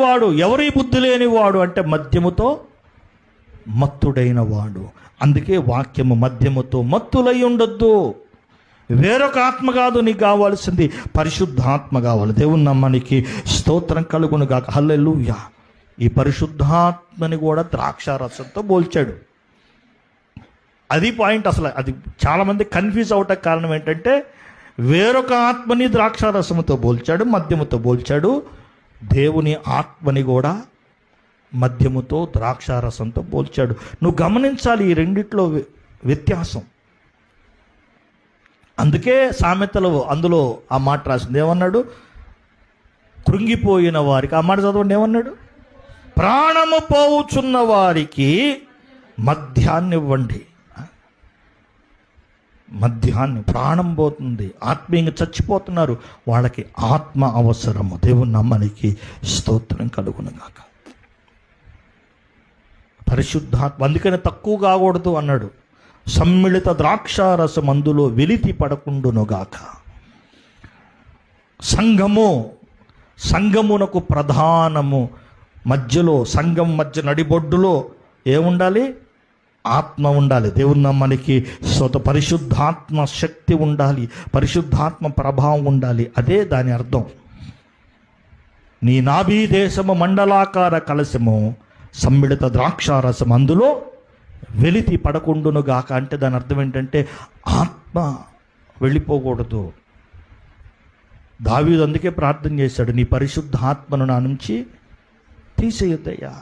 వాడు ఎవరి బుద్ధి లేనివాడు అంటే మద్యముతో మత్తుడైన వాడు. అందుకే వాక్యము మద్యముతో మత్తులై ఉండొద్దు. వేరొక ఆత్మ కాదు నీకు కావాల్సింది పరిశుద్ధాత్మ కావాలి. దేవుని నమ్మనికి స్తోత్రం కలుగును గాక. హల్లెలుయా. ఈ పరిశుద్ధాత్మని కూడా ద్రాక్షారసంతో పోల్చాడు అది పాయింట్ అసలు అది చాలామంది కన్ఫ్యూజ్ అవటం కారణం ఏంటంటే వేరొక ఆత్మని ద్రాక్షారసముతో పోల్చాడు మద్యముతో పోల్చాడు దేవుని ఆత్మని కూడా మద్యముతో ద్రాక్షారసంతో పోల్చాడు. నువ్వు గమనించాలి ఈ రెండిట్లో వ్యత్యాసం. అందుకే సామెతలు అందులో ఆ మాట రాసింది. ఏమన్నాడు? కృంగిపోయిన వారికి ఆ మాట చదవండి ఏమన్నాడు? ప్రాణము పోవుచున్న వారికి మద్యాన్ని మధ్యాహ్నం ప్రాణం పోతుంది. ఆత్మీయంగా చచ్చిపోతున్నారు. వాళ్ళకి ఆత్మ అవసరము. దేవుని నమ్మనికి స్తోత్రం కలుగునుగాక పరిశుద్ధాత్మ అందుకని తక్కువ కాకూడదు అన్నాడు. సమ్మిళిత ద్రాక్షారసం మందులో వెలితి పడకుండునుగాక సంఘము సంఘమునకు ప్రధానము. మధ్యలో సంఘం మధ్య నడిబొడ్డులో ఏముండాలి? ఆత్మ ఉండాలి. దేవుని నమ్మనికి స్వత పరిశుద్ధాత్మ శక్తి ఉండాలి. పరిశుద్ధాత్మ ప్రభావం ఉండాలి. అదే దాని అర్థం. నీ నాభీ దేశము మండలాకార కలశము సమ్మిళిత ద్రాక్షారసం అందులో వెలితి పడకుండును గాక. అంటే దాని అర్థం ఏంటంటే ఆత్మ వెళ్ళిపోకూడదు. దావీదు అందుకే ప్రార్థన చేశాడు నీ పరిశుద్ధ ఆత్మను నా నుంచి తీసేయద్దయ్యా